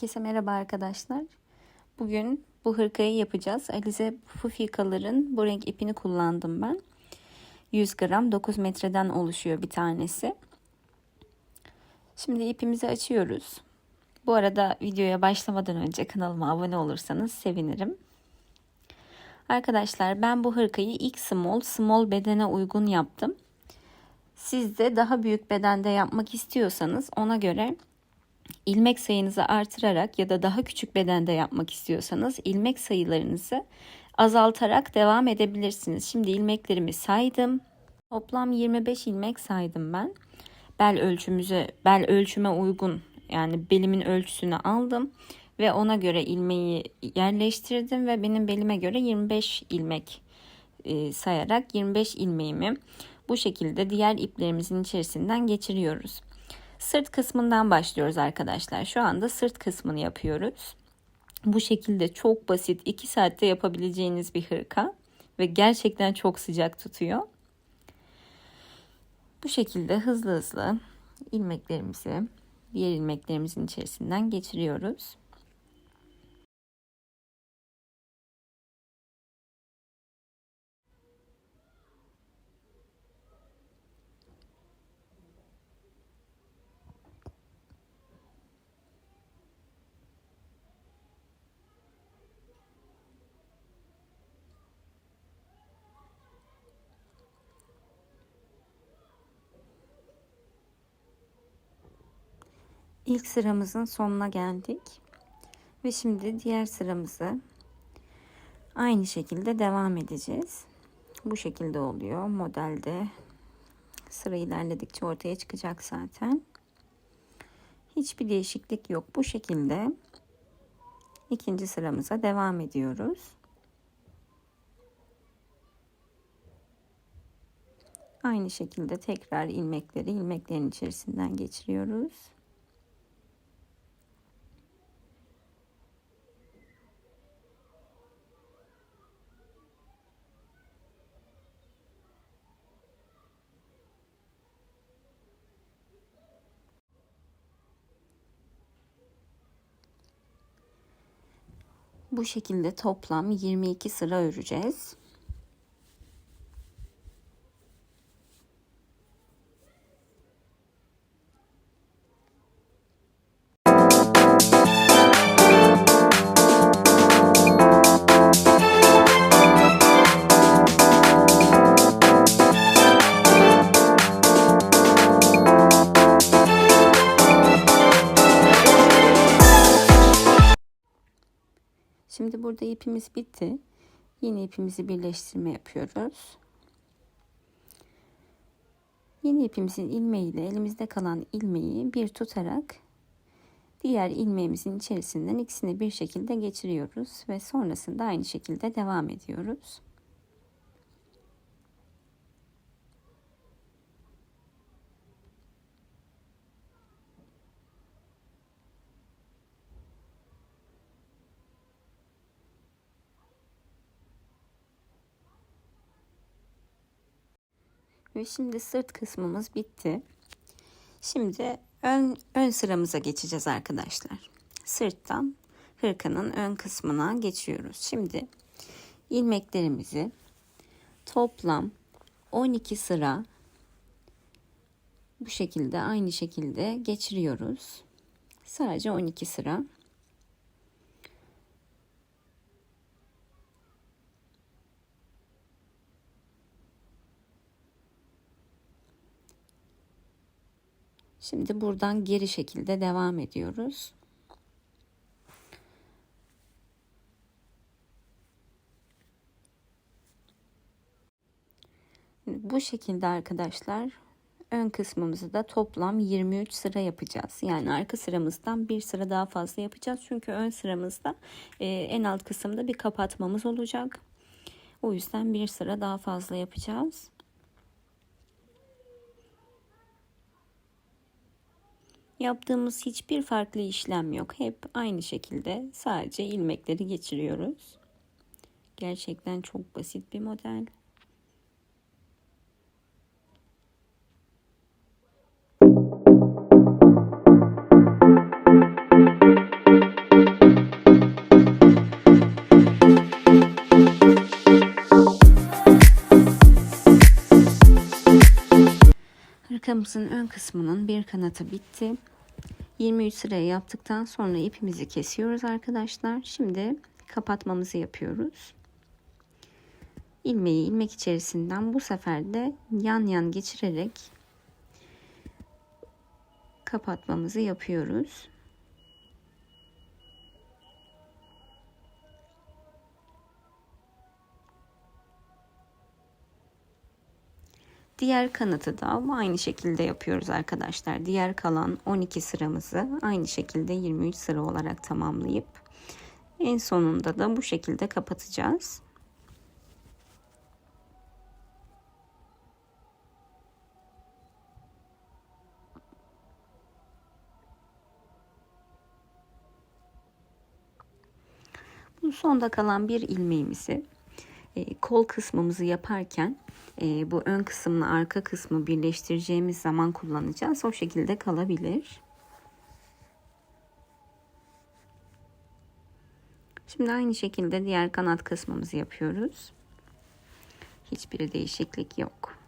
Herkese merhaba arkadaşlar. Bugün bu hırkayı yapacağız. Alize Fufikaların bu renk ipini kullandım ben. 100 gram 9 metreden oluşuyor bir tanesi. Şimdi ipimizi açıyoruz. Bu arada videoya başlamadan önce kanalıma abone olursanız sevinirim. Arkadaşlar ben bu hırkayı ilk small, small bedene uygun yaptım. Siz de daha büyük bedende yapmak istiyorsanız ona göre ilmek sayınızı artırarak ya da daha küçük bedende yapmak istiyorsanız ilmek sayılarınızı azaltarak devam edebilirsiniz. Şimdi ilmeklerimi saydım. Toplam 25 ilmek saydım ben. Bel ölçümüze, bel ölçüme uygun yani belimin ölçüsünü aldım ve ona göre ilmeği yerleştirdim ve benim belime göre 25 ilmek e, sayarak 25 ilmeğimi bu şekilde diğer iplerimizin içerisinden geçiriyoruz. Sırt kısmından başlıyoruz arkadaşlar. Şu anda sırt kısmını yapıyoruz. Bu şekilde çok basit 2 saatte yapabileceğiniz bir hırka ve gerçekten çok sıcak tutuyor. Bu şekilde hızlı hızlı ilmeklerimizi diğer ilmeklerimizin içerisinden geçiriyoruz. İlk sıramızın sonuna geldik. Ve şimdi diğer sıramızı aynı şekilde devam edeceğiz. Bu şekilde oluyor modelde. Sıra ilerledikçe ortaya çıkacak zaten. Hiçbir değişiklik yok. Bu şekilde ikinci sıramıza devam ediyoruz. Aynı şekilde tekrar ilmekleri ilmeklerin içerisinden geçiriyoruz. Bu şekilde toplam 22 sıra öreceğiz. Şimdi burada ipimiz bitti. Yeni ipimizi birleştirme yapıyoruz. Yeni ipimizin ilmeğiyle elimizde kalan ilmeği bir tutarak diğer ilmeğimizin içerisinden ikisini bir şekilde geçiriyoruz ve sonrasında aynı şekilde devam ediyoruz. Ve şimdi sırt kısmımız bitti. Şimdi ön, ön sıramıza geçeceğiz arkadaşlar. Sırttan hırkanın ön kısmına geçiyoruz. Şimdi ilmeklerimizi toplam 12 sıra bu şekilde aynı şekilde geçiriyoruz. Sadece 12 sıra. Şimdi buradan geri şekilde devam ediyoruz. Bu şekilde arkadaşlar ön kısmımızı da toplam 23 sıra yapacağız. Yani arka sıramızdan bir sıra daha fazla yapacağız. Çünkü ön sıramızda e, en alt kısımda bir kapatmamız olacak. O yüzden bir sıra daha fazla yapacağız. Yaptığımız hiçbir farklı işlem yok. Hep aynı şekilde sadece ilmekleri geçiriyoruz. Gerçekten çok basit bir model. Arkamızın ön kısmının bir kanatı bitti. 23 sıraya yaptıktan sonra ipimizi kesiyoruz arkadaşlar. Şimdi kapatmamızı yapıyoruz. İlmeği ilmek içerisinden bu sefer de yan yan geçirerek kapatmamızı yapıyoruz. Diğer kanatı da aynı şekilde yapıyoruz arkadaşlar. Diğer kalan 12 sıramızı aynı şekilde 23 sıra olarak tamamlayıp en sonunda da bu şekilde kapatacağız. Bu sonda kalan bir ilmeğimizi e, kol kısmımızı yaparken e, bu ön kısımla arka kısmı birleştireceğimiz zaman kullanacağız. O şekilde kalabilir. Şimdi aynı şekilde diğer kanat kısmımızı yapıyoruz. Hiçbir değişiklik yok.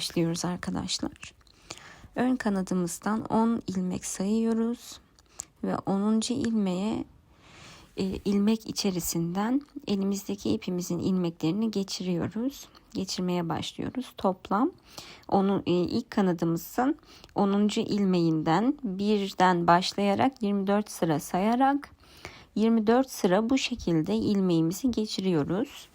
Başlıyoruz arkadaşlar. Ön kanadımızdan 10 ilmek sayıyoruz ve 10. ilmeğe e, ilmek içerisinden elimizdeki ipimizin ilmeklerini geçiriyoruz. Geçirmeye başlıyoruz. Toplam onun e, ilk kanadımızın 10. ilmeğinden birden başlayarak 24 sıra sayarak 24 sıra bu şekilde ilmeğimizi geçiriyoruz.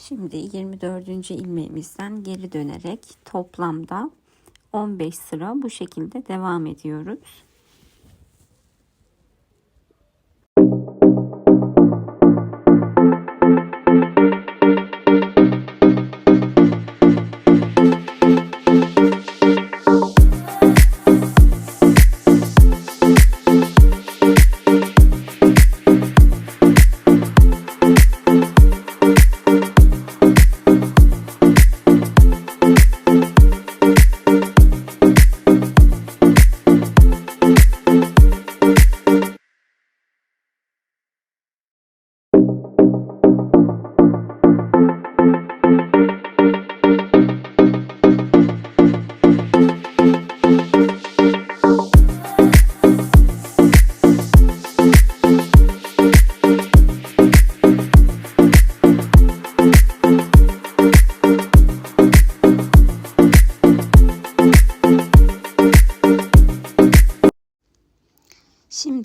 Şimdi 24. ilmeğimizden geri dönerek toplamda 15 sıra bu şekilde devam ediyoruz.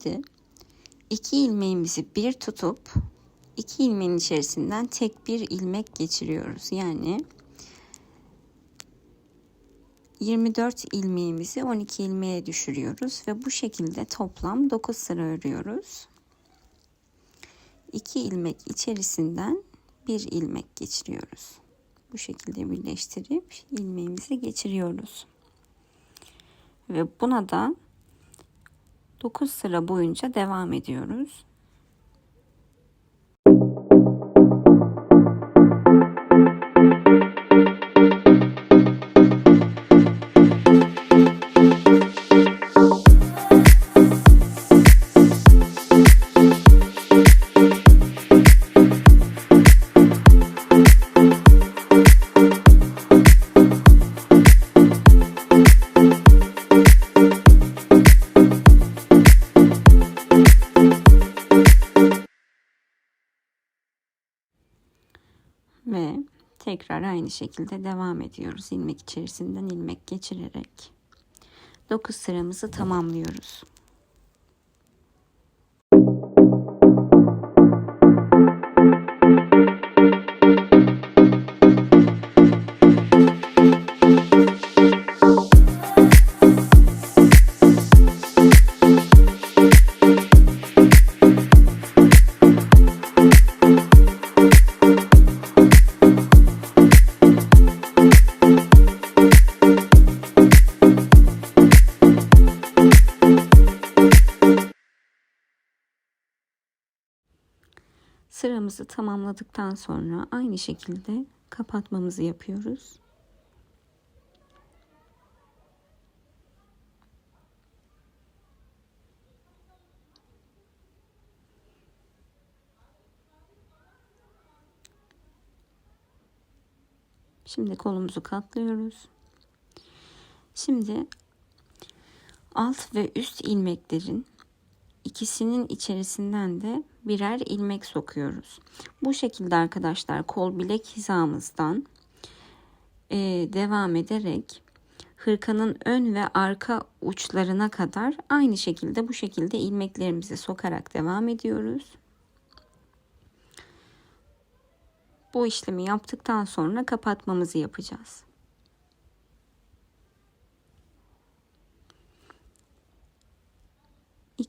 Şimdi iki ilmeğimizi bir tutup iki ilmeğin içerisinden tek bir ilmek geçiriyoruz. Yani 24 ilmeğimizi 12 ilmeğe düşürüyoruz ve bu şekilde toplam 9 sıra örüyoruz. 2 ilmek içerisinden bir ilmek geçiriyoruz. Bu şekilde birleştirip ilmeğimizi geçiriyoruz. Ve buna da 9 sıra boyunca devam ediyoruz. Şekilde devam ediyoruz. ilmek içerisinden ilmek geçirerek 9 sıramızı tamamlıyoruz. Sıramızı tamamladıktan sonra aynı şekilde kapatmamızı yapıyoruz. Şimdi kolumuzu katlıyoruz. Şimdi alt ve üst ilmeklerin ikisinin içerisinden de birer ilmek sokuyoruz. Bu şekilde arkadaşlar kol bilek hizamızdan e, devam ederek hırkanın ön ve arka uçlarına kadar aynı şekilde bu şekilde ilmeklerimizi sokarak devam ediyoruz. Bu işlemi yaptıktan sonra kapatmamızı yapacağız.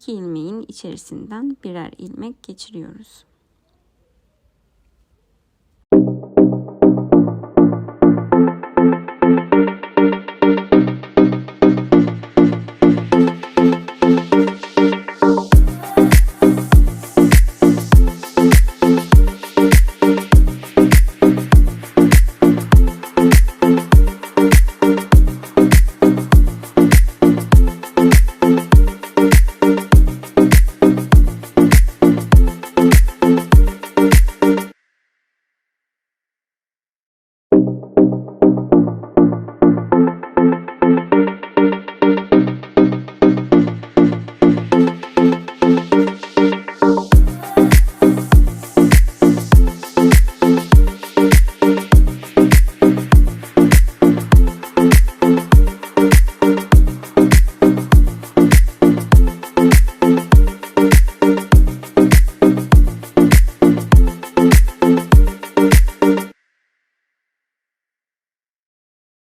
İki ilmeğin içerisinden birer ilmek geçiriyoruz.